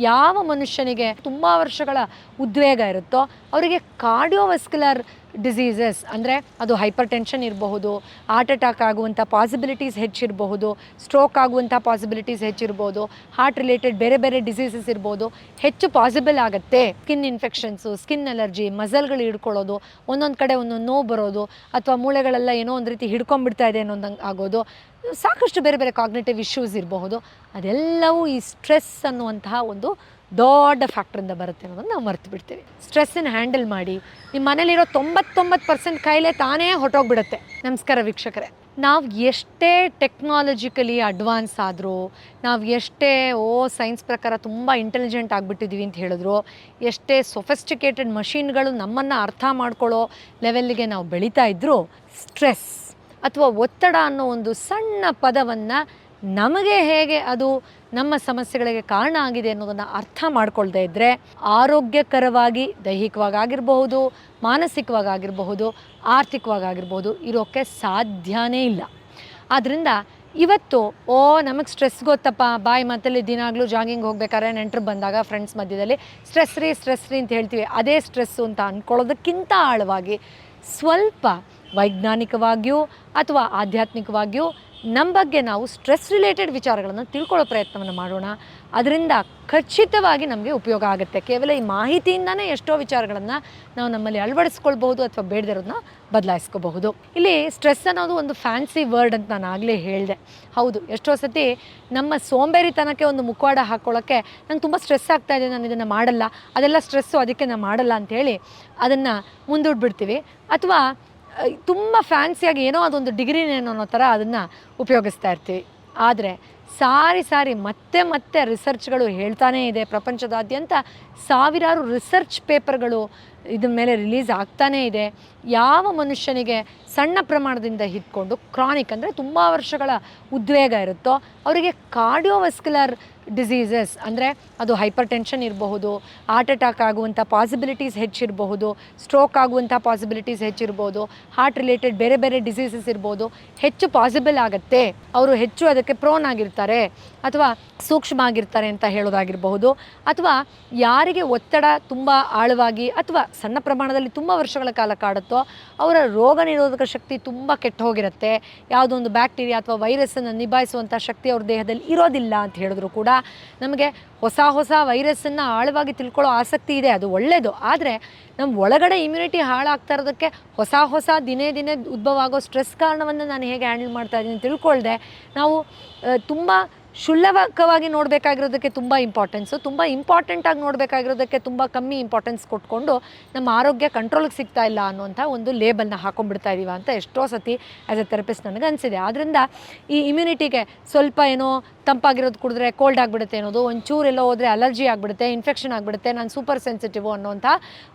ಯಾವ ಮನುಷ್ಯನಿಗೆ ತುಂಬ ವರ್ಷಗಳ ಉದ್ವೇಗ ಇರುತ್ತೋ ಅವರಿಗೆ ಕಾರ್ಡಿಯೋವಸ್ಕ್ಯುಲರ್ ಡಿಸೀಸಸ್ ಅಂದರೆ ಅದು ಹೈಪರ್ ಟೆನ್ಷನ್ ಇರಬಹುದು ಹಾರ್ಟ್ ಅಟ್ಯಾಕ್ ಆಗುವಂಥ ಪಾಸಿಬಿಲಿಟೀಸ್ ಹೆಚ್ಚಿರಬಹುದು ಸ್ಟ್ರೋಕ್ ಆಗುವಂಥ ಪಾಸಿಬಿಲಿಟೀಸ್ ಹೆಚ್ಚಿರ್ಬೋದು ಹಾರ್ಟ್ ರಿಲೇಟೆಡ್ ಬೇರೆ ಬೇರೆ ಡಿಸೀಸಸ್ ಇರ್ಬೋದು. ಹೆಚ್ಚು ಪಾಸಿಬಲ್ ಆಗುತ್ತೆ. ಸ್ಕಿನ್ ಇನ್ಫೆಕ್ಷನ್ಸು ಸ್ಕಿನ್ ಅಲರ್ಜಿ ಮಸಲ್ಗಳು ಹಿಡ್ಕೊಳ್ಳೋದು, ಒಂದೊಂದು ಕಡೆ ಒಂದೊಂದು ನೋವು ಬರೋದು, ಅಥವಾ ಮೂಳೆಗಳೆಲ್ಲ ಏನೋ ಒಂದು ರೀತಿ ಹಿಡ್ಕೊಂಡ್ಬಿಡ್ತಾ ಇದೆ ಅನ್ನೋದಂಗೆ ಆಗೋದು. ಸಾಕಷ್ಟು ಬೇರೆ ಬೇರೆ ಕಾಗ್ನೇಟಿವ್ ಇಶ್ಯೂಸ್ ಇರಬಹುದು. ಅದೆಲ್ಲವೂ ಈ ಸ್ಟ್ರೆಸ್ ಅನ್ನುವಂತಹ ಒಂದು ದೊಡ್ಡ ಫ್ಯಾಕ್ಟ್ರಿಂದ ಬರುತ್ತೆ ಅನ್ನೋದನ್ನು ನಾವು ಮರೆತು ಬಿಡ್ತೀವಿ. ಸ್ಟ್ರೆಸ್ಸನ್ನು ಹ್ಯಾಂಡಲ್ ಮಾಡಿ ನಿಮ್ಮ ಮನೇಲಿರೋ ತೊಂಬತ್ತೊಂಬತ್ತು ಪರ್ಸೆಂಟ್ ಕಾಯಿಲೆ ತಾನೇ ಹೊಟ್ಟೋಗ್ಬಿಡುತ್ತೆ ನಮಸ್ಕಾರ ವೀಕ್ಷಕರೇ. ನಾವು ಎಷ್ಟೇ ಟೆಕ್ನಾಲಜಿಕಲಿ ಅಡ್ವಾನ್ಸ್ ಆದರೂ, ನಾವು ಎಷ್ಟೇ, ಓ ಸೈನ್ಸ್ ಪ್ರಕಾರ ತುಂಬ ಇಂಟೆಲಿಜೆಂಟ್ ಆಗಿಬಿಟ್ಟಿದ್ದೀವಿ ಅಂತ ಹೇಳಿದ್ರು, ಎಷ್ಟೇ ಸೊಫೆಸ್ಟಿಕೇಟೆಡ್ ಮಷಿನ್ಗಳು ನಮ್ಮನ್ನು ಅರ್ಥ ಮಾಡ್ಕೊಳ್ಳೋ ಲೆವೆಲ್ಗೆ ನಾವು ಬೆಳೀತಾ ಇದ್ದರೂ ಸ್ಟ್ರೆಸ್ ಅಥವಾ ಒತ್ತಡ ಅನ್ನೋ ಒಂದು ಸಣ್ಣ ಪದವನ್ನು ನಮಗೆ ಹೇಗೆ ಅದು ನಮ್ಮ ಸಮಸ್ಯೆಗಳಿಗೆ ಕಾರಣ ಆಗಿದೆ ಅನ್ನೋದನ್ನು ಅರ್ಥ ಮಾಡ್ಕೊಳ್ದೇ ಇದ್ದರೆ ಆರೋಗ್ಯಕರವಾಗಿ ದೈಹಿಕವಾಗಿರಬಹುದು, ಮಾನಸಿಕವಾಗಿರಬಹುದು ಮಾನಸಿಕವಾಗಿ ಆಗಿರಬಹುದು ಆರ್ಥಿಕವಾಗಿ ಆಗಿರಬಹುದು ಇರೋಕ್ಕೆ ಸಾಧ್ಯನೇ ಇಲ್ಲ. ಆದ್ದರಿಂದ ಇವತ್ತು, ಓ, ನಮಗೆ ಸ್ಟ್ರೆಸ್ ಗೊತ್ತಪ್ಪ, ಬಾಯಿ ಮಾತಲ್ಲಿ ದಿನಾಗಲೂ ಜಾಗಿಂಗ್ ಹೋಗ್ಬೇಕಾದ್ರೆ ನೆಂಟರು ಬಂದಾಗ ಫ್ರೆಂಡ್ಸ್ ಮಧ್ಯದಲ್ಲಿ ಸ್ಟ್ರೆಸ್ ರೀ ಸ್ಟ್ರೆಸ್ ರೀ ಅಂತ ಹೇಳ್ತೀವಿ. ಅದೇ ಸ್ಟ್ರೆಸ್ಸು ಅಂತ ಅಂದ್ಕೊಳ್ಳೋದಕ್ಕಿಂತ ಆಳವಾಗಿ ಸ್ವಲ್ಪ ವೈಜ್ಞಾನಿಕವಾಗಿಯೂ ಅಥವಾ ಆಧ್ಯಾತ್ಮಿಕವಾಗಿಯೂ ನಮ್ಮ ಬಗ್ಗೆ ನಾವು ಸ್ಟ್ರೆಸ್ ರಿಲೇಟೆಡ್ ವಿಚಾರಗಳನ್ನು ತಿಳ್ಕೊಳ್ಳೋ ಪ್ರಯತ್ನವನ್ನು ಮಾಡೋಣ. ಅದರಿಂದ ಖಚಿತವಾಗಿ ನಮಗೆ ಉಪಯೋಗ ಆಗುತ್ತೆ. ಕೇವಲ ಈ ಮಾಹಿತಿಯಿಂದನೇ ಎಷ್ಟೋ ವಿಚಾರಗಳನ್ನು ನಾವು ನಮ್ಮಲ್ಲಿ ಅಳವಡಿಸ್ಕೊಳ್ಬಹುದು ಅಥವಾ ಬೇಡದಿರೋದನ್ನ ಬದಲಾಯಿಸ್ಕೋಬಹುದು. ಇಲ್ಲಿ ಸ್ಟ್ರೆಸ್ ಅನ್ನೋದು ಒಂದು ಫ್ಯಾನ್ಸಿ ವರ್ಡ್ ಅಂತ ನಾನು ಆಗಲೇ ಹೇಳಿದೆ. ಹೌದು, ಎಷ್ಟೋ ಸತಿ ನಮ್ಮ ಸೋಂಬೇರಿತನಕ್ಕೆ ಒಂದು ಮುಖವಾಡ ಹಾಕ್ಕೊಳ್ಳೋಕ್ಕೆ ನಂಗೆ ತುಂಬ ಸ್ಟ್ರೆಸ್ ಆಗ್ತಾ ಇದೆ, ನಾನು ಇದನ್ನು ಮಾಡಲ್ಲ. ಅದೆಲ್ಲ ಸ್ಟ್ರೆಸ್ಸು ಅದಕ್ಕೆ ನಾನು ಮಾಡಲ್ಲ ಅಂಥೇಳಿ ಅದನ್ನು ಮುಂದೂಡ್ಬಿಡ್ತೀವಿ. ಅಥವಾ ತುಂಬ ಫ್ಯಾನ್ಸಿಯಾಗಿ ಏನೋ ಅದೊಂದು ಡಿಗ್ರಿನೇನೋ ಅನ್ನೋ ಥರ ಅದನ್ನು ಉಪಯೋಗಿಸ್ತಾ ಇರ್ತೀವಿ. ಆದರೆ ಸಾರಿ ಸಾರಿ ಮತ್ತೆ ಮತ್ತೆ ರಿಸರ್ಚ್ಗಳು ಹೇಳ್ತಾನೇ ಇದೆ ಪ್ರಪಂಚದಾದ್ಯಂತ. ಸಾವಿರಾರು ರಿಸರ್ಚ್ ಪೇಪರ್ಗಳು ಇದ್ರ ಮೇಲೆ ರಿಲೀಸ್ ಆಗ್ತಾನೇ ಇದೆ. ಯಾವ ಮನುಷ್ಯನಿಗೆ ಸಣ್ಣ ಪ್ರಮಾಣದಿಂದ ಹಿಡ್ಕೊಂಡು ಕ್ರಾನಿಕ್ ಅಂದರೆ ತುಂಬ ವರ್ಷಗಳ ಉದ್ವೇಗ ಇರುತ್ತೋ ಅವರಿಗೆ ಕಾರ್ಡಿಯೋವಸ್ಕ್ಯುಲರ್ ಡಿಸೀಸಸ್ ಅಂದರೆ ಅದು ಹೈಪರ್ ಟೆನ್ಷನ್ ಇರಬಹುದು ಹಾರ್ಟ್ ಅಟ್ಯಾಕ್ ಆಗುವಂಥ ಪಾಸಿಬಿಲಿಟೀಸ್ ಹೆಚ್ಚಿರಬಹುದು ಸ್ಟ್ರೋಕ್ ಆಗುವಂಥ ಪಾಸಿಬಿಲಿಟೀಸ್ ಹೆಚ್ಚಿರ್ಬೋದು ಹಾರ್ಟ್ ರಿಲೇಟೆಡ್ ಬೇರೆ ಬೇರೆ ಡಿಸೀಸಸ್ ಇರ್ಬೋದು, ಹೆಚ್ಚು ಪಾಸಿಬಲ್ ಆಗುತ್ತೆ. ಅವರು ಹೆಚ್ಚು ಅದಕ್ಕೆ ಪ್ರೋನ್ ಆಗಿರ್ತಾರೆ. ಅಥವಾ ಸೂಕ್ಷ್ಮ ಆಗಿರ್ತಾರೆ ಅಂತ ಹೇಳೋದಾಗಿರಬಹುದು, ಅಥವಾ ಯಾರಿಗೆ ಒತ್ತಡ ತುಂಬ ಆಳವಾಗಿ ಅಥವಾ ಸಣ್ಣ ಪ್ರಮಾಣದಲ್ಲಿ ತುಂಬ ವರ್ಷಗಳ ಕಾಲ ಕಾಡುತ್ತೋ, ಅವರ ರೋಗ ನಿರೋಧಕ ಶಕ್ತಿ ತುಂಬ ಕೆಟ್ಟ ಹೋಗಿರುತ್ತೆ. ಯಾವುದೊಂದು ಬ್ಯಾಕ್ಟೀರಿಯಾ ಅಥವಾ ವೈರಸ್ಸನ್ನು ನಿಭಾಯಿಸುವಂಥ ಶಕ್ತಿ ಅವ್ರ ದೇಹದಲ್ಲಿ ಇರೋದಿಲ್ಲ ಅಂತ ಹೇಳಿದ್ರು ಕೂಡ ನಮಗೆ ಹೊಸ ಹೊಸ ವೈರಸ್ಸನ್ನು ಆಳವಾಗಿ ತಿಳ್ಕೊಳ್ಳೋ ಆಸಕ್ತಿ ಇದೆ, ಅದು ಒಳ್ಳೆಯದು ಆದರೆ ನಮ್ಮ ಒಳಗಡೆ ಇಮ್ಯುನಿಟಿ ಹಾಳಾಗ್ತಾ ಇರೋದಕ್ಕೆ ಹೊಸ ಹೊಸ ದಿನೇ ದಿನೇ ಉದ್ಭವ ಆಗೋ ಸ್ಟ್ರೆಸ್ ಕಾರಣವನ್ನು ನಾನು ಹೇಗೆ ಹ್ಯಾಂಡಲ್ ಮಾಡ್ತಾ ಇದ್ದೀನಿ ತಿಳ್ಕೊಳ್ಳದೆ ನಾವು ತುಂಬ ಕ್ಷುಲ್ಲಕವಾಗಿ ನೋಡಬೇಕಾಗಿರೋದಕ್ಕೆ ತುಂಬ ಇಂಪಾರ್ಟೆನ್ಸು ತುಂಬ ಇಂಪಾರ್ಟೆಂಟಾಗಿ ನೋಡಬೇಕಾಗಿರೋದಕ್ಕೆ ತುಂಬ ಕಮ್ಮಿ ಇಂಪಾರ್ಟೆನ್ಸ್ ಕೊಟ್ಕೊಂಡು ನಮ್ಮ ಆರೋಗ್ಯ ಕಂಟ್ರೋಲಿಗೆ ಸಿಗ್ತಾ ಇಲ್ಲ ಅನ್ನುವಂಥ ಒಂದು ಲೇಬಲ್ನ ಹಾಕೊಂಡ್ಬಿಡ್ತಾ ಇದ್ದೀವಿ ಅಂತ ಎಷ್ಟೋ ಸತಿ ಆ್ಯಸ್ ಎ ಥೆರಪಿಸ್ಟ್ ನನಗೆ ಅನಿಸಿದೆ. ಆದ್ದರಿಂದ ಈ ಇಮ್ಯುನಿಟಿಗೆ ಸ್ವಲ್ಪ ಏನೋ ತಂಪಾಗಿರೋದು ಕುಡಿದ್ರೆ ಕೋಲ್ಡ್ ಆಗಿಬಿಡುತ್ತೆ ಅನ್ನೋದು, ಒಂಚೂರು ಎಲ್ಲೋ ಹೋದರೆ ಅಲರ್ಜಿ ಆಗಿಬಿಡುತ್ತೆ ಇನ್ಫೆಕ್ಷನ್ ಆಗಿಬಿಡುತ್ತೆ, ನಾನು ಸೂಪರ್ ಸೆನ್ಸಿಟಿವ್ ಅನ್ನುವಂಥ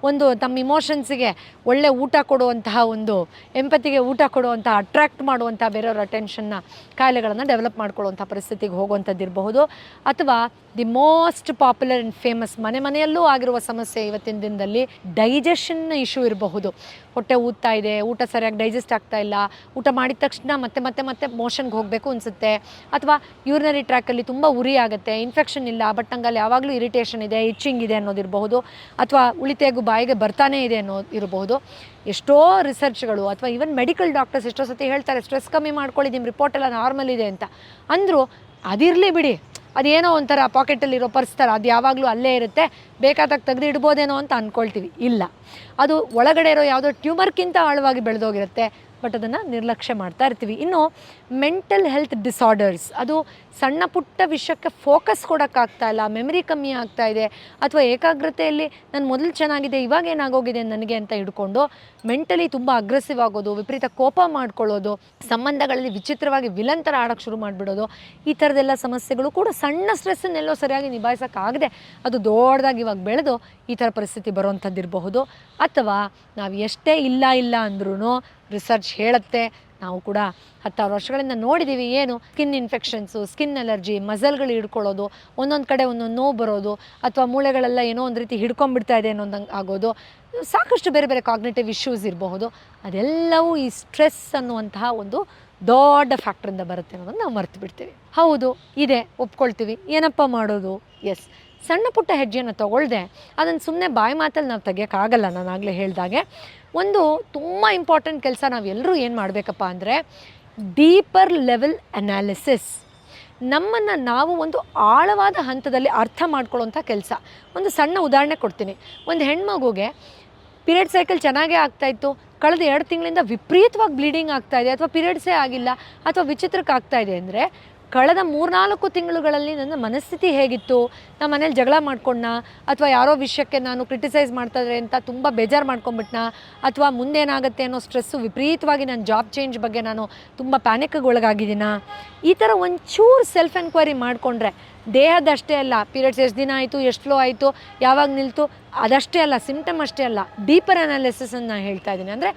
ಒಂದು ತಮ್ಮ ಇಮೋಷನ್ಸಿಗೆ ಒಳ್ಳೆ ಊಟ ಕೊಡುವಂತಹ ಒಂದು ಎಂಪತಿಗೆ ಊಟ ಕೊಡುವಂಥ ಅಟ್ರಾಕ್ಟ್ ಮಾಡುವಂಥ ಬೇರೆಯವ್ರ ಅಟೆನ್ಷನ್ನ ಕಾಯಿಲೆಗಳನ್ನು ಡೆವಲಪ್ ಮಾಡ್ಕೊಳ್ಳುವಂಥ ಪರಿಸ್ಥಿತಿಗೆ ಹೋಗುವಂಥದ್ದಿರಬಹುದು ಅಥವಾ the most popular and famous ಮನೆ ಮನೆಯಲ್ಲೂ ಆಗಿರುವ ಸಮಸ್ಯೆ ಇವತ್ತಿನ ದಿನದಲ್ಲಿ ಡೈಜೆಷನ್ ಇಶ್ಯೂ ಇರಬಹುದು. ಹೊಟ್ಟೆ ಊದ್ತಾ ಇದೆ, ಊಟ ಸರಿಯಾಗಿ ಡೈಜೆಸ್ಟ್ ಆಗ್ತಾ ಇಲ್ಲ, ಊಟ ಮಾಡಿದ ತಕ್ಷಣ ಮತ್ತೆ ಮತ್ತೆ ಮತ್ತೆ ಮೋಷನ್ಗೆ ಹೋಗಬೇಕು ಅನಿಸುತ್ತೆ. ಅಥವಾ ಯೂರಿನರಿ ಟ್ರ್ಯಾಕಲ್ಲಿ ತುಂಬ ಉರಿ ಆಗುತ್ತೆ ಇನ್ಫೆಕ್ಷನ್ ಇಲ್ಲ ಬಟ್ ನಂಗಲ್ಲಿ ಯಾವಾಗಲೂ ಇರಿಟೇಷನ್ ಇದೆ ಇಚ್ಚಿಂಗ್ ಇದೆ ಅನ್ನೋದಿರಬಹುದು. ಅಥವಾ ಉಳಿತೆಗೂ ಬಾಯಿಗೆ ಬರ್ತಾನೆ ಇದೆ ಅನ್ನೋದು ಇರಬಹುದು. ಎಷ್ಟೋ ರಿಸರ್ಚ್ಗಳು ಅಥವಾ ಈವನ್ ಮೆಡಿಕಲ್ ಡಾಕ್ಟರ್ಸ್ ಎಷ್ಟೋ ಸತಿ ಹೇಳ್ತಾರೆ, ಸ್ಟ್ರೆಸ್ ಕಮ್ಮಿ ಮಾಡ್ಕೊಳ್ಳಿ, ನಿಮ್ಮ ರಿಪೋರ್ಟ್ ಎಲ್ಲ ನಾರ್ಮಲ್ ಇದೆ ಅಂತ. ಅಂದರು ಅದಿರಲಿ ಬಿಡಿ. ಅದೇನೋ ಒಂಥರ ಪಾಕೆಟಲ್ಲಿರೋ ಪರ್ಸ್ ಥರ ಅದು ಯಾವಾಗಲೂ ಅಲ್ಲೇ ಇರುತ್ತೆ. ಬೇಕಾದಾಗ ತೆಗೆದು ಇಡ್ಬೋದೇನೋ ಅಂತ ಅಂದ್ಕೊಳ್ತೀವಿ ಇಲ್ಲ. ಅದು ಒಳಗಡೆ ಇರೋ ಯಾವುದೋ ಟ್ಯೂಮರ್ಕ್ಕಿಂತ ಆಳವಾಗಿ ಬೆಳೆದೋಗಿರುತ್ತೆ. ಬಟ್ ಅದನ್ನು ನಿರ್ಲಕ್ಷ್ಯ ಮಾಡ್ತಾ ಇರ್ತೀವಿ. ಇನ್ನು ಮೆಂಟಲ್ ಹೆಲ್ತ್ ಡಿಸಾರ್ಡರ್ಸ್ ಅದು ಸಣ್ಣ ಪುಟ್ಟ ವಿಷಯಕ್ಕೆ ಫೋಕಸ್ ಕೊಡೋಕ್ಕಾಗ್ತಾ ಇಲ್ಲ ಮೆಮರಿ ಕಮ್ಮಿ ಆಗ್ತಾ ಇದೆ, ಅಥವಾ ಏಕಾಗ್ರತೆಯಲ್ಲಿ ನಾನು ಮೊದಲು ಚೆನ್ನಾಗಿದೆ, ಇವಾಗ ಏನಾಗೋಗಿದೆ ನನಗೆ ಅಂತ ಹಿಡ್ಕೊಂಡು ಮೆಂಟಲಿ ತುಂಬ ಅಗ್ರೆಸಿವ್ ಆಗೋದು, ವಿಪರೀತ ಕೋಪ ಮಾಡ್ಕೊಳ್ಳೋದು, ಸಂಬಂಧಗಳಲ್ಲಿ ವಿಚಿತ್ರವಾಗಿ ವಿಲಂತರ ಆಡೋಕ್ಕೆ ಶುರು ಮಾಡಿಬಿಡೋದು, ಈ ಥರದೆಲ್ಲ ಸಮಸ್ಯೆಗಳು ಕೂಡ ಸಣ್ಣ ಸ್ಟ್ರೆಸ್ಸನ್ನೆಲ್ಲೋ ಸರಿಯಾಗಿ ನಿಭಾಯಿಸೋಕ್ಕಾಗದೆ ಅದು ದೊಡ್ಡದಾಗಿ ಇವಾಗ ಬೆಳೆದು ಈ ಥರ ಪರಿಸ್ಥಿತಿ ಬರುವಂಥದ್ದಿರಬಹುದು. ಅಥವಾ ನಾವು ಎಷ್ಟೇ ಇಲ್ಲ ಇಲ್ಲ ಅಂದ್ರೂ ರಿಸರ್ಚ್ ಹೇಳುತ್ತೆ. ನಾವು ಕೂಡ ಹತ್ತಾರು ವರ್ಷಗಳಿಂದ ನೋಡಿದ್ದೀವಿ ಏನು ಸ್ಕಿನ್ ಇನ್ಫೆಕ್ಷನ್ಸು ಸ್ಕಿನ್ ಅಲರ್ಜಿ ಮಸಲ್ಗಳು ಹಿಡ್ಕೊಳ್ಳೋದು, ಒಂದೊಂದು ಕಡೆ ಒಂದೊಂದು ನೋವು ಬರೋದು, ಅಥವಾ ಮೂಳೆಗಳೆಲ್ಲ ಏನೋ ಒಂದು ರೀತಿ ಹಿಡ್ಕೊಂಡ್ಬಿಡ್ತಾ ಇದೆ ಅನ್ನೋದಂಗೆ ಆಗೋದು. ಸಾಕಷ್ಟು ಬೇರೆ ಬೇರೆ ಕಾಗ್ನೇಟಿವ್ ಇಶ್ಯೂಸ್ ಇರಬಹುದು. ಅದೆಲ್ಲವೂ ಈ ಸ್ಟ್ರೆಸ್ ಅನ್ನುವಂತಹ ಒಂದು ದೊಡ್ಡ ಫ್ಯಾಕ್ಟ್ರಿಂದ ಬರುತ್ತೆ ಅನ್ನೋದನ್ನು ನಾವು ಮರ್ತು ಬಿಡ್ತೀವಿ ಹೌದು, ಇದೆ, ಒಪ್ಕೊಳ್ತೀವಿ. ಏನಪ್ಪ ಮಾಡೋದು? ಎಸ್ ಸಣ್ಣ ಪುಟ್ಟ ಹೆಜ್ಜೆಯನ್ನು ತಗೊಳ್ದೆ ಅದನ್ನು ಸುಮ್ಮನೆ ಬಾಯಿ ಮಾತಲ್ಲಿ ನಾವು ತೆಗಿಯೋಕ್ಕಾಗಲ್ಲ ನಾನು ಆಗಲೇ ಹೇಳ್ದಾಗೆ. ಒಂದು ತುಂಬ ಇಂಪಾರ್ಟೆಂಟ್ ಕೆಲಸ ನಾವೆಲ್ಲರೂ ಏನು ಮಾಡಬೇಕಪ್ಪ ಅಂದರೆ ಡೀಪರ್ ಲೆವೆಲ್ ಅನಾಲಿಸಿಸ್ ನಮ್ಮನ್ನು ನಾವು ಒಂದು ಆಳವಾದ ಹಂತದಲ್ಲಿ ಅರ್ಥ ಮಾಡ್ಕೊಳ್ಳೋಂಥ ಕೆಲಸ. ಒಂದು ಸಣ್ಣ ಉದಾಹರಣೆ ಕೊಡ್ತೀನಿ. ಒಂದು ಹೆಣ್ಮಗುಗೆ ಪಿರಿಯಡ್ ಸೈಕಲ್ ಚೆನ್ನಾಗೇ ಆಗ್ತಾಯಿತ್ತು ಕಳೆದ ಎರಡು ತಿಂಗಳಿಂದ ವಿಪರೀತವಾಗಿ ಬ್ಲೀಡಿಂಗ್ ಆಗ್ತಾಯಿದೆ ಅಥವಾ ಪೀರಿಯಡ್ಸೇ ಆಗಿಲ್ಲ ಅಥವಾ ವಿಚಿತ್ರಕ್ಕೆ ಆಗ್ತಾಯಿದೆ ಅಂದರೆ ಕಳೆದ ಮೂರ್ನಾಲ್ಕು ತಿಂಗಳುಗಳಲ್ಲಿ ನನ್ನ ಮನಸ್ಥಿತಿ ಹೇಗಿತ್ತು? ನಮ್ಮ ಮನೇಲಿ ಜಗಳ ಮಾಡ್ಕೊಂಡ ಅಥವಾ ಯಾರೋ ವಿಷಯಕ್ಕೆ ನಾನು ಕ್ರಿಟಿಸೈಸ್ ಮಾಡ್ತಾಯಿದ್ರೆ ಅಂತ ತುಂಬ ಬೇಜಾರು ಮಾಡ್ಕೊಂಬಿಟ್ನಾ? ಅಥವಾ ಮುಂದೇನಾಗುತ್ತೆ ಅನ್ನೋ ಸ್ಟ್ರೆಸ್ಸು ವಿಪರೀತವಾಗಿ ನನ್ನ ಜಾಬ್ ಚೇಂಜ್ ಬಗ್ಗೆ ನಾನು ತುಂಬ ಪ್ಯಾನಿಕ್ಗೆ ಒಳಗಾಗಿದ್ದೀನಾ? ಈ ಥರ ಒಂಚೂರು ಸೆಲ್ಫ್ ಎನ್ಕ್ವೈರಿ ಮಾಡಿಕೊಂಡ್ರೆ ದೇಹದಷ್ಟೇ ಅಲ್ಲ ಪೀರಿಯಡ್ಸ್ ಎಷ್ಟು ದಿನ ಆಯಿತು, ಎಷ್ಟು ಫ್ಲೋ ಆಯಿತು, ಯಾವಾಗ ನಿಲ್ತು, ಅದಷ್ಟೇ ಅಲ್ಲ ಸಿಮ್ಟಮ್ ಅಷ್ಟೇ ಅಲ್ಲ ಡೀಪರ್ ಅನಾಲಿಸಿಸನ್ನು ನಾನು ಹೇಳ್ತಾ ಇದ್ದೀನಿ. ಅಂದರೆ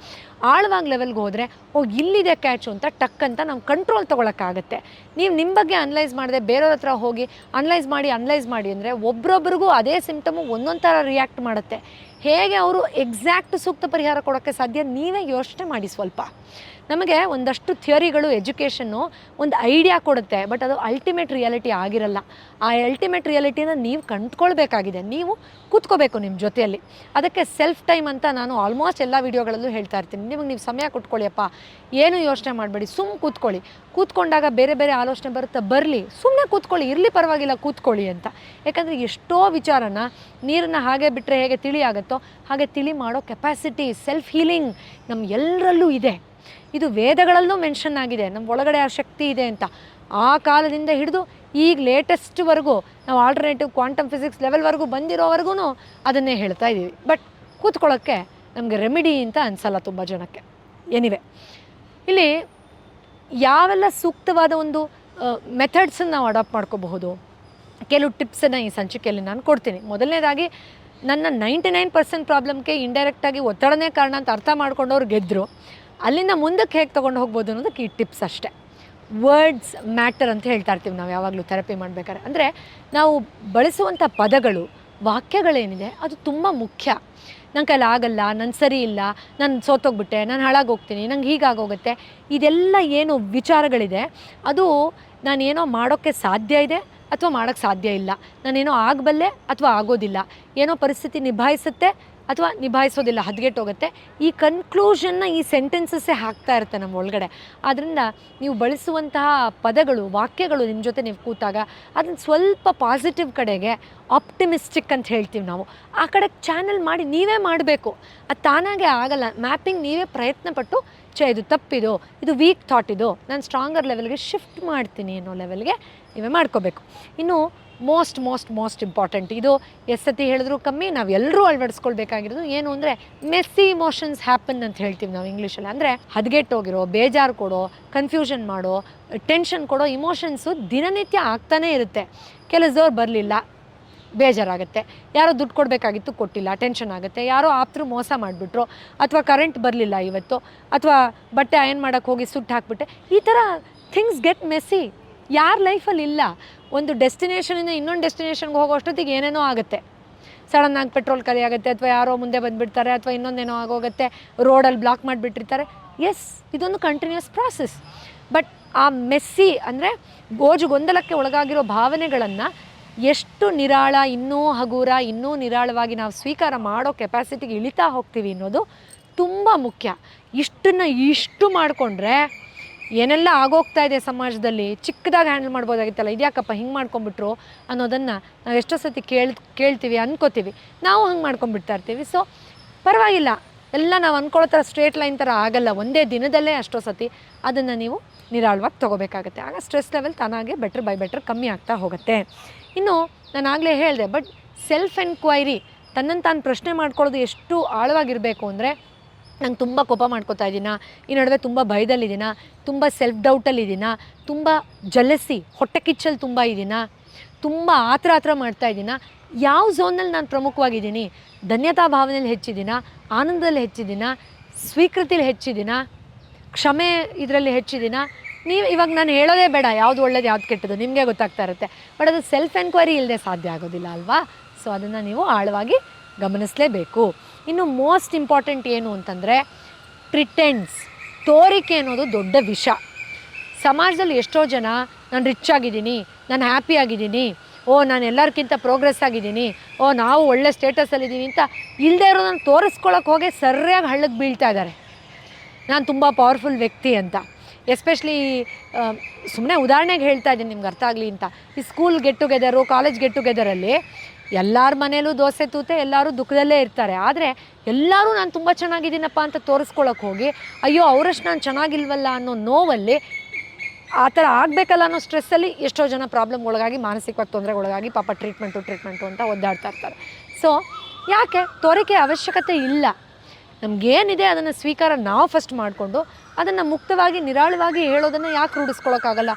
ಆಳವಾಗಿ ಲೆವೆಲ್ಗೆ ಹೋದರೆ, ಓ, ಇಲ್ಲಿದೆ ಕ್ಯಾಚು ಅಂತ ಟಕ್ ಅಂತ ನಾವು ಕಂಟ್ರೋಲ್ ತೊಗೊಳಕ್ಕಾಗತ್ತೆ ನೀವು ನಿಮ್ಮ ಬಗ್ಗೆ ಅನಲೈಸ್ ಮಾಡದೆ ಬೇರೆಯವ್ರ ಹತ್ರ ಹೋಗಿ ಅನಲೈಸ್ ಮಾಡಿ ಅನಲೈಸ್ ಮಾಡಿ ಅಂದರೆ ಒಬ್ರೊಬ್ರಿಗೂ ಅದೇ ಸಿಮ್ಟಮು ಒಂದೊಂದು ಥರ ರಿಯಾಕ್ಟ್ ಮಾಡುತ್ತೆ. ಹೇಗೆ ಅವರು ಎಕ್ಸಾಕ್ಟ್ ಸೂಕ್ತ ಪರಿಹಾರ ಕೊಡೋಕ್ಕೆ ಸಾಧ್ಯ, ನೀವೇ ಯೋಚನೆ ಮಾಡಿ ಸ್ವಲ್ಪ. ನಮಗೆ ಒಂದಷ್ಟು ಥಿಯರಿಗಳು, ಎಜುಕೇಷನ್ನು ಒಂದು ಐಡಿಯಾ ಕೊಡುತ್ತೆ, ಬಟ್ ಅದು ಅಲ್ಟಿಮೇಟ್ ರಿಯಾಲಿಟಿ ಆಗಿರಲ್ಲ. ಆ ಅಲ್ಟಿಮೇಟ್ ರಿಯಾಲಿಟಿನ ನೀವು ಕಂಡ್ಕೊಳ್ಬೇಕಾಗಿದೆ. ನೀವು ಕೂತ್ಕೋಬೇಕು ನಿಮ್ಮ ಜೊತೆಯಲ್ಲಿ. ಅದಕ್ಕೆ ಸೆಲ್ಫ್ ಟೈಮ್ ಅಂತ ನಾನು ಆಲ್ಮೋಸ್ಟ್ ಎಲ್ಲ ವೀಡಿಯೋಗಳಲ್ಲೂ ಹೇಳ್ತಾ ಇರ್ತೀನಿ. ನಿಮಗೆ ನೀವು ಸಮಯ ಕೊಟ್ಕೊಳ್ಳಿಯಪ್ಪ. ಏನು ಯೋಚನೆ ಮಾಡಬೇಡಿ. ಸುಮ್ಮ ಕೂತ್ಕೊಳ್ಳಿ. ಕೂತ್ಕೊಂಡಾಗ ಬೇರೆ ಬೇರೆ ಆಲೋಚನೆ ಬರುತ್ತೆ? ಬರಲಿ. ಸುಮ್ಮನೆ ಕೂತ್ಕೊಳ್ಳಿ. ಇರಲಿ ಪರವಾಗಿಲ್ಲ, ಕೂತ್ಕೊಳ್ಳಿ ಅಂತ. ಯಾಕಂದರೆ ಎಷ್ಟೋ ವಿಚಾರನ ನೀರನ್ನು ಹಾಗೆ ಬಿಟ್ಟರೆ ಹೇಗೆ ತಿಳಿ ಆಗುತ್ತೋ, ಹಾಗೆ ತಿಳಿ ಮಾಡೋ ಕೆಪಾಸಿಟಿ ಸೆಲ್ಫ್ ಹೀಲಿಂಗ್ ನಮ್ಮ ಎಲ್ಲರಲ್ಲೂ ಇದೆ. ಇದು ವೇದಗಳಲ್ಲೂ ಮೆನ್ಷನ್ ಆಗಿದೆ. ನಮ್ಮ ಒಳಗಡೆ ಆ ಶಕ್ತಿ ಇದೆ ಅಂತ. ಆ ಕಾಲದಿಂದ ಹಿಡಿದು ಈಗ ಲೇಟೆಸ್ಟ್ವರೆಗೂ ನಾವು ಆಲ್ಟರ್ನೇಟಿವ್ ಕ್ವಾಂಟಮ್ ಫಿಸಿಕ್ಸ್ ಲೆವೆಲ್ವರೆಗೂ ಬಂದಿರೋವರೆಗೂ ಅದನ್ನೇ ಹೇಳ್ತಾ ಇದ್ದೀವಿ. ಬಟ್ ಕೂತ್ಕೊಳ್ಳೋಕ್ಕೆ ನಮಗೆ ರೆಮಿಡಿ ಅಂತ ಅನಿಸಲ್ಲ ತುಂಬ ಜನಕ್ಕೆ. ಎನಿವೆ ಇಲ್ಲಿ ಯಾವೆಲ್ಲ ಸೂಕ್ತವಾದ ಒಂದು ಮೆಥಡ್ಸನ್ನು ನಾವು ಅಡಾಪ್ಟ್ ಮಾಡ್ಕೋಬಹುದು? ಕೆಲವು ಟಿಪ್ಸನ್ನು ಈ ಸಂಚಿಕೆಯಲ್ಲಿ ನಾನು ಕೊಡ್ತೀನಿ. ಮೊದಲನೇದಾಗಿ, ನನ್ನ ನೈಂಟಿ ನೈನ್ ಪರ್ಸೆಂಟ್ ಪ್ರಾಬ್ಲಮ್ಗೆ ಇಂಡೈರೆಕ್ಟಾಗಿ ಒತ್ತಡನೇ ಕಾರಣ ಅಂತ ಅರ್ಥ ಮಾಡ್ಕೊಂಡವ್ರು ಗೆದ್ದರು ಅಲ್ಲಿಂದ ಮುಂದಕ್ಕೆ ಹೇಗೆ ತೊಗೊಂಡು ಹೋಗ್ಬೋದು ಅನ್ನೋದಕ್ಕೆ ಈ ಟಿಪ್ಸ್ ಅಷ್ಟೇ. ವರ್ಡ್ಸ್ ಮ್ಯಾಟರ್ ಅಂತ ಹೇಳ್ತಾ ಇರ್ತೀವಿ ನಾವು ಯಾವಾಗಲೂ ಥೆರಪಿ ಮಾಡಬೇಕಾದ್ರೆ. ಅಂದರೆ ನಾವು ಬಳಸುವಂಥ ಪದಗಳು, ವಾಕ್ಯಗಳೇನಿದೆ, ಅದು ತುಂಬ ಮುಖ್ಯ. ನನ್ನ ಕೈಲಿ ಆಗಲ್ಲ, ನಾನು ಸರಿ ಇಲ್ಲ, ನಾನು ಸೋತೋಗ್ಬಿಟ್ಟೆ, ನಾನು ಹಾಳಾಗೋಗ್ತೀನಿ, ನಂಗೆ ಹೀಗಾಗೋಗುತ್ತೆ, ಇದೆಲ್ಲ ಏನು ವಿಚಾರಗಳಿದೆ. ಅದು ನಾನೇನೋ ಮಾಡೋಕ್ಕೆ ಸಾಧ್ಯ ಇದೆ ಅಥವಾ ಮಾಡೋಕ್ಕೆ ಸಾಧ್ಯ ಇಲ್ಲ. ನಾನೇನೋ ಆಗಬಲ್ಲೆ ಅಥವಾ ಆಗೋದಿಲ್ಲ. ಏನೋ ಪರಿಸ್ಥಿತಿ ನಿಭಾಯಿಸುತ್ತೆ ಅಥವಾ ನಿಭಾಯಿಸೋದಿಲ್ಲ ಹದಗೆಟ್ಟೋಗುತ್ತೆ ಈ ಕನ್ಕ್ಲೂಷನ್ನ ಈ ಸೆಂಟೆನ್ಸಸ್ಸೇ ಹಾಕ್ತಾ ಇರುತ್ತೆ ನಮ್ಮ ಒಳಗಡೆ. ಆದ್ದರಿಂದ ನೀವು ಬಳಸುವಂತಹ ಪದಗಳು, ವಾಕ್ಯಗಳು ನಿಮ್ಮ ಜೊತೆ ನೀವು ಕೂತಾಗ ಅದನ್ನು ಸ್ವಲ್ಪ ಪಾಸಿಟಿವ್ ಕಡೆಗೆ ಆಪ್ಟಿಮಿಸ್ಟಿಕ್ ಅಂತ ಹೇಳ್ತೀವಿ ನಾವು. ಆ ಕಡೆ ಚಾನಲ್ ಮಾಡಿ ನೀವೇ ಮಾಡಬೇಕು. ಅದು ತಾನಾಗೆ ಆಗಲ್ಲ. ಮ್ಯಾಪಿಂಗ್ ನೀವೇ ಪ್ರಯತ್ನ ಪಟ್ಟು ಛೇ ಇದು ತಪ್ಪಿದು, ಇದು ವೀಕ್ ಥಾಟ್ ಇದು, ನಾನು ಸ್ಟ್ರಾಂಗರ್ ಲೆವೆಲ್ಗೆ ಶಿಫ್ಟ್ ಮಾಡ್ತೀನಿ ಅನ್ನೋ ಲೆವೆಲ್ಗೆ ನೀವೇ ಮಾಡ್ಕೋಬೇಕು. ಇನ್ನು ಮೋಸ್ಟ್ ಮೋಸ್ಟ್ ಮೋಸ್ಟ್ ಇಂಪಾರ್ಟೆಂಟ್. ಇದು ಎಷ್ಟು ಸತಿ ಹೇಳಿದ್ರು ಕಮ್ಮಿ, ನಾವು ಎಲ್ಲರೂ ಅಳವಡಿಸ್ಕೊಳ್ಬೇಕಾಗಿರೋದು ಏನು ಅಂದರೆ ಮೆಸ್ಸಿ ಇಮೋಷನ್ಸ್ ಹ್ಯಾಪನ್ ಅಂತ ಹೇಳ್ತೀವಿ ನಾವು ಇಂಗ್ಲೀಷಲ್ಲಿ. ಅಂದರೆ ಹದಗೆಟ್ಟೋಗಿರೋ, ಬೇಜಾರು ಕೊಡೋ, ಕನ್ಫ್ಯೂಷನ್ ಮಾಡೋ, ಟೆನ್ಷನ್ ಕೊಡೋ ಇಮೋಷನ್ಸು ದಿನನಿತ್ಯ ಆಗ್ತಾನೇ ಇರುತ್ತೆ. ಕೆಲಸದವ್ರು ಬರಲಿಲ್ಲ, ಬೇಜಾರಾಗುತ್ತೆ. ಯಾರೋ ದುಡ್ಡು ಕೊಡಬೇಕಾಗಿತ್ತು, ಕೊಟ್ಟಿಲ್ಲ, ಟೆನ್ಷನ್ ಆಗುತ್ತೆ. ಯಾರೋ ಆಪ್ತರು ಮೋಸ ಮಾಡಿಬಿಟ್ರು, ಅಥವಾ ಕರೆಂಟ್ ಬರಲಿಲ್ಲ ಇವತ್ತು, ಅಥವಾ ಬಟ್ಟೆ ಅಯನ್ ಮಾಡೋಕ್ಕೆ ಹೋಗಿ ಸುಟ್ಟು ಹಾಕ್ಬಿಟ್ಟೆ, ಈ ಥರ ಥಿಂಗ್ಸ್ ಗೆಟ್ ಮೆಸ್ಸಿ. ಯಾರ ಲೈಫಲ್ಲಿ ಇಲ್ಲ, ಒಂದು ಡೆಸ್ಟಿನೇಷನಿಂದ ಇನ್ನೊಂದು ಡೆಸ್ಟಿನೇಷನ್ಗೆ ಹೋಗೋ ಅಷ್ಟೊತ್ತಿಗೆ ಏನೇನೋ ಆಗುತ್ತೆ. ಸಡನ್ನಾಗಿ ಪೆಟ್ರೋಲ್ ಖಾಲಿ ಆಗುತ್ತೆ, ಅಥವಾ ಯಾರೋ ಮುಂದೆ ಬಂದುಬಿಡ್ತಾರೆ, ಅಥವಾ ಇನ್ನೊಂದೇನೋ ಆಗೋಗುತ್ತೆ ರೋಡಲ್ಲಿ ಬ್ಲಾಕ್ ಮಾಡಿಬಿಟ್ಟಿರ್ತಾರೆ. ಎಸ್ ಇದೊಂದು ಕಂಟಿನ್ಯೂಸ್ ಪ್ರಾಸೆಸ್ ಬಟ್ ಆ ಮೆಸ್ಸಿ ಅಂದರೆ ಗೋಜು ಗೊಂದಲಕ್ಕೆ ಒಳಗಾಗಿರೋ ಭಾವನೆಗಳನ್ನು ಎಷ್ಟು ನಿರಾಳ, ಇನ್ನೂ ಹಗುರ, ಇನ್ನೂ ನಿರಾಳವಾಗಿ ನಾವು ಸ್ವೀಕಾರ ಮಾಡೋ ಕೆಪಾಸಿಟಿಗೆ ಇಳಿತಾ ಹೋಗ್ತೀವಿ ಅನ್ನೋದು ತುಂಬ ಮುಖ್ಯ. ಇಷ್ಟನ್ನು ಇಷ್ಟು ಮಾಡಿಕೊಂಡ್ರೆ ಏನೆಲ್ಲ ಆಗೋಗ್ತಾ ಇದೆ ಸಮಾಜದಲ್ಲಿ, ಚಿಕ್ಕದಾಗಿ ಹ್ಯಾಂಡಲ್ ಮಾಡ್ಬೋದಾಗಿತ್ತಲ್ಲ, ಇದ್ಯಾಕಪ್ಪ ಹಿಂಗೆ ಮಾಡ್ಕೊಂಬಿಟ್ರು ಅನ್ನೋದನ್ನು ನಾವು ಎಷ್ಟೋ ಸತಿ ಕೇಳ್, ಕೇಳ್ತೀವಿ, ಅನ್ಕೋತೀವಿ. ನಾವು ಹಂಗೆ ಮಾಡ್ಕೊಂಡ್ಬಿಡ್ತಾ ಇರ್ತೀವಿ. ಸೊ ಪರವಾಗಿಲ್ಲ. ಎಲ್ಲ ನಾವು ಅಂದ್ಕೊಳ್ಳೋ ಥರ ಸ್ಟ್ರೇಟ್ ಲೈನ್ ಥರ ಆಗಲ್ಲ. ಒಂದೇ ದಿನದಲ್ಲೇ ಅಷ್ಟೋ ಸತಿ ಅದನ್ನು ನೀವು ನಿರಾಳವಾಗಿ ತೊಗೋಬೇಕಾಗತ್ತೆ. ಆಗ ಸ್ಟ್ರೆಸ್ ಲೆವೆಲ್ ತಾನಾಗೆ ಬೆಟ್ರ್ ಬೈ ಬೆಟ್ರ್ ಕಮ್ಮಿ ಆಗ್ತಾ ಹೋಗುತ್ತೆ. ಇನ್ನು ನಾನು ಆಗಲೇ ಹೇಳಿದೆ ಬಟ್ ಸೆಲ್ಫ್ ಎನ್ಕ್ವೈರಿ ತನ್ನನ್ನು ತಾನು ಪ್ರಶ್ನೆ ಮಾಡ್ಕೊಳ್ಳೋದು ಎಷ್ಟು ಆಳವಾಗಿರಬೇಕು ಅಂದರೆ ನಂಗೆ ತುಂಬ ಕೋಪ ಮಾಡ್ಕೋತಾ ಇದ್ದೀನ ಈ ನಡುವೆ ತುಂಬ ಭಯದಲ್ಲಿದ್ದೀನ ತುಂಬ ಸೆಲ್ಫ್ ಡೌಟಲ್ಲಿದ್ದೀನ ತುಂಬ ಜಲಸಿ ಹೊಟ್ಟೆ ಕಿಚ್ಚಲ್ಲಿ ತುಂಬ ಇದ್ದೀನ ತುಂಬ ಆತ್ರ ಆತ್ರ ಮಾಡ್ತಾ ಇದ್ದೀನ ಯಾವ ಝೋನಲ್ಲಿ ನಾನು ಪ್ರಮುಖವಾಗಿದ್ದೀನಿ ಧನ್ಯತಾ ಭಾವನೆಯಲ್ಲಿ ಹೆಚ್ಚಿದ್ದೀನ ಆನಂದದಲ್ಲಿ ಹೆಚ್ಚಿದ್ದೀನ ಸ್ವೀಕೃತಿಲಿ ಹೆಚ್ಚಿದ್ದೀನ ಕ್ಷಮೆ ಇದರಲ್ಲಿ ಹೆಚ್ಚಿದ್ದೀನ ನೀವು ಇವಾಗ ನಾನು ಹೇಳೋದೇ ಬೇಡ. ಯಾವುದು ಒಳ್ಳೇದು, ಯಾವ್ದು ಕೆಟ್ಟದ್ದು ನಿಮಗೆ ಗೊತ್ತಾಗ್ತಾ ಇರುತ್ತೆ. ಬಟ್ ಅದು ಸೆಲ್ಫ್ ಎನ್ಕ್ವೈರಿ ಇಲ್ಲದೆ ಸಾಧ್ಯ ಆಗೋದಿಲ್ಲ ಅಲ್ವಾ? ಸೊ ಅದನ್ನು ನೀವು ಆಳವಾಗಿ ಗಮನಿಸಲೇಬೇಕು. ಇನ್ನು ಮೋಸ್ಟ್ ಇಂಪಾರ್ಟೆಂಟ್ ಏನು ಅಂತಂದರೆ ಪ್ರಿಟೆಂಡ್ಸ್, ತೋರಿಕೆ ಅನ್ನೋದು ದೊಡ್ಡ ವಿಷ. ಸಮಾಜದಲ್ಲಿ ಎಷ್ಟೋ ಜನ ನಾನು ರಿಚ್ ಆಗಿದ್ದೀನಿ, ನಾನು ಹ್ಯಾಪಿ ಆಗಿದ್ದೀನಿ, ಓ ನಾನು ಎಲ್ಲರಿಗಿಂತ ಪ್ರೋಗ್ರೆಸ್ ಆಗಿದ್ದೀನಿ, ಓ ನಾವು ಒಳ್ಳೆ ಸ್ಟೇಟಸಲ್ಲಿದ್ದೀನಿ ಅಂತ ಇಲ್ಲದೆ ನಾನು ತೋರಿಸ್ಕೊಳಕ್ಕೆ ಹೋಗಿ ಸರಿಯಾಗಿ ಹಳ್ಳಕ್ಕೆ ಬೀಳ್ತಾ ಇದ್ದಾರೆ ನಾನು ತುಂಬ ಪವರ್ಫುಲ್ ವ್ಯಕ್ತಿ ಅಂತ. ಎಸ್ಪೆಷಲಿ ಸುಮ್ಮನೆ ಉದಾಹರಣೆಗೆ ಹೇಳ್ತಾ ಇದ್ದೀನಿ ನಿಮ್ಗೆ ಅರ್ಥ ಆಗಲಿ ಅಂತ. ಈ school get together college get ಟುಗೆದರಲ್ಲಿ ಎಲ್ಲರ ಮನೇಲೂ ದೋಸೆ ತೂತೆ, ಎಲ್ಲರೂ ದುಃಖದಲ್ಲೇ ಇರ್ತಾರೆ. ಆದರೆ ಎಲ್ಲರೂ ನಾನು ತುಂಬ ಚೆನ್ನಾಗಿದ್ದೀನಪ್ಪ ಅಂತ ತೋರಿಸ್ಕೊಳಕ್ಕೆ ಹೋಗಿ, ಅಯ್ಯೋ ಅವರಷ್ಟು ನಾನು ಚೆನ್ನಾಗಿಲ್ವಲ್ಲ ಅನ್ನೋ ನೋವಲ್ಲಿ ಆ ಥರ ಆಗಬೇಕಲ್ಲ ಅನ್ನೋ ಸ್ಟ್ರೆಸ್ಸಲ್ಲಿ ಎಷ್ಟೋ ಜನ ಪ್ರಾಬ್ಲಮ್ ಒಳಗಾಗಿ ಮಾನಸಿಕವಾಗಿ ತೊಂದರೆಗೊಳಗಾಗಿ ಪಾಪ ಟ್ರೀಟ್ಮೆಂಟು ಟ್ರೀಟ್ಮೆಂಟು ಅಂತ ಒದ್ದಾಡ್ತಾ ಇರ್ತಾರೆ. ಸೊ, ಯಾಕೆ? ತೋರಿಕೆ ಅವಶ್ಯಕತೆ ಇಲ್ಲ. ನಮಗೇನಿದೆ ಅದನ್ನು ಸ್ವೀಕಾರ ನಾವು ಫಸ್ಟ್ ಮಾಡಿಕೊಂಡು ಅದನ್ನು ಮುಕ್ತವಾಗಿ, ನಿರಾಳವಾಗಿ ಹೇಳೋದನ್ನು ಯಾಕೆ ರೂಢಿಸ್ಕೊಳ್ಳೋಕ್ಕಾಗಲ್ಲ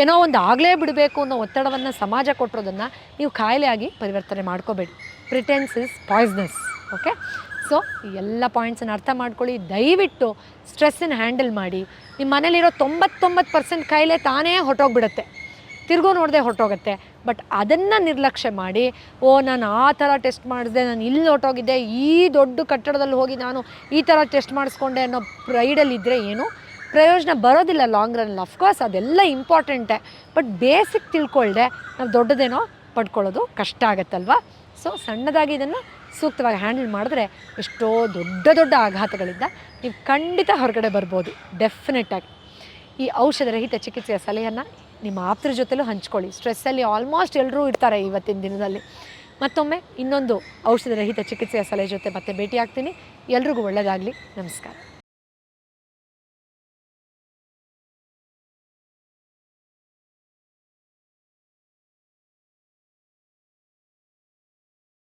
ಏನೋ ಒಂದು ಆಗಲೇ ಬಿಡಬೇಕು ಅನ್ನೋ ಒತ್ತಡವನ್ನು ಸಮಾಜ ಕೊಟ್ಟಿರೋದನ್ನು ನೀವು ಕಾಯಿಲೆಯಾಗಿ ಪರಿವರ್ತನೆ ಮಾಡ್ಕೋಬೇಡಿ. Pretence is poisonous okay so ಈ ಎಲ್ಲ ಪಾಯಿಂಟ್ಸನ್ನು ಅರ್ಥ ಮಾಡ್ಕೊಳ್ಳಿ. ದಯವಿಟ್ಟು ಸ್ಟ್ರೆಸ್ಸನ್ನು ಹ್ಯಾಂಡಲ್ ಮಾಡಿ. ನಿಮ್ಮ ಮನೇಲಿರೋ ತೊಂಬತ್ತೊಂಬತ್ತು ಪರ್ಸೆಂಟ್ ಕಾಯಿಲೆ ತಾನೇ ಹೊರಟೋಗ್ಬಿಡುತ್ತೆ. ತಿರ್ಗೂ ನೋಡದೆ ಹೊರಟೋಗುತ್ತೆ. ಬಟ್ ಅದನ್ನು ನಿರ್ಲಕ್ಷ್ಯ ಮಾಡಿ, ಓ, ನಾನು ಆ ಥರ ಟೆಸ್ಟ್ ಮಾಡಿದೆ, ನಾನು ಇಲ್ಲಿ ಹೊರಟೋಗಿದ್ದೆ, ಈ ದೊಡ್ಡ ಕಟ್ಟಡದಲ್ಲಿ ಹೋಗಿ ನಾನು ಈ ಥರ ಟೆಸ್ಟ್ ಮಾಡಿಸ್ಕೊಂಡೆ ಅನ್ನೋ ಪ್ರೈಡಲ್ಲಿದ್ದರೆ ಏನು? ಪ್ರಯೋಜನ ಬರೋದಿಲ್ಲ ಲಾಂಗ್ ರನ್ನಲ್ಲಿ ಅಫ್ಕೋರ್ಸ್ ಅದೆಲ್ಲ ಇಂಪಾರ್ಟೆಂಟೆ ಬಟ್ ಬೇಸಿಕ್ ತಿಳ್ಕೊಳ್ಳದೆ ನಾವು ದೊಡ್ಡದೇನೋ ಪಡ್ಕೊಳ್ಳೋದು ಕಷ್ಟ ಆಗುತ್ತಲ್ವಾ? ಸೊ ಸಣ್ಣದಾಗಿ ಇದನ್ನು ಸೂಕ್ತವಾಗಿ ಹ್ಯಾಂಡಲ್ ಮಾಡಿದ್ರೆ ಎಷ್ಟೋ ದೊಡ್ಡ ದೊಡ್ಡ ಆಘಾತಗಳಿಂದ ನೀವು ಖಂಡಿತ ಹೊರಗಡೆ ಬರ್ಬೋದು. ಡೆಫಿನೆಟಾಗಿ ಈ ಔಷಧರಹಿತ ಚಿಕಿತ್ಸೆಯ ಸಲಹೆಯನ್ನು ನಿಮ್ಮ ಆಪ್ತರ ಜೊತೆಲೂ ಹಂಚ್ಕೊಳ್ಳಿ. ಸ್ಟ್ರೆಸ್ಸಲ್ಲಿ ಆಲ್ಮೋಸ್ಟ್ ಎಲ್ಲರೂ ಇರ್ತಾರೆ ಇವತ್ತಿನ ದಿನದಲ್ಲಿ. ಮತ್ತೊಮ್ಮೆ ಇನ್ನೊಂದು ಔಷಧರಹಿತ ಚಿಕಿತ್ಸೆಯ ಸಲಹೆ ಜೊತೆ ಮತ್ತೆ ಭೇಟಿಯಾಗ್ತೀನಿ. ಎಲ್ರಿಗೂ ಒಳ್ಳೆಯದಾಗಲಿ ನಮಸ್ಕಾರ.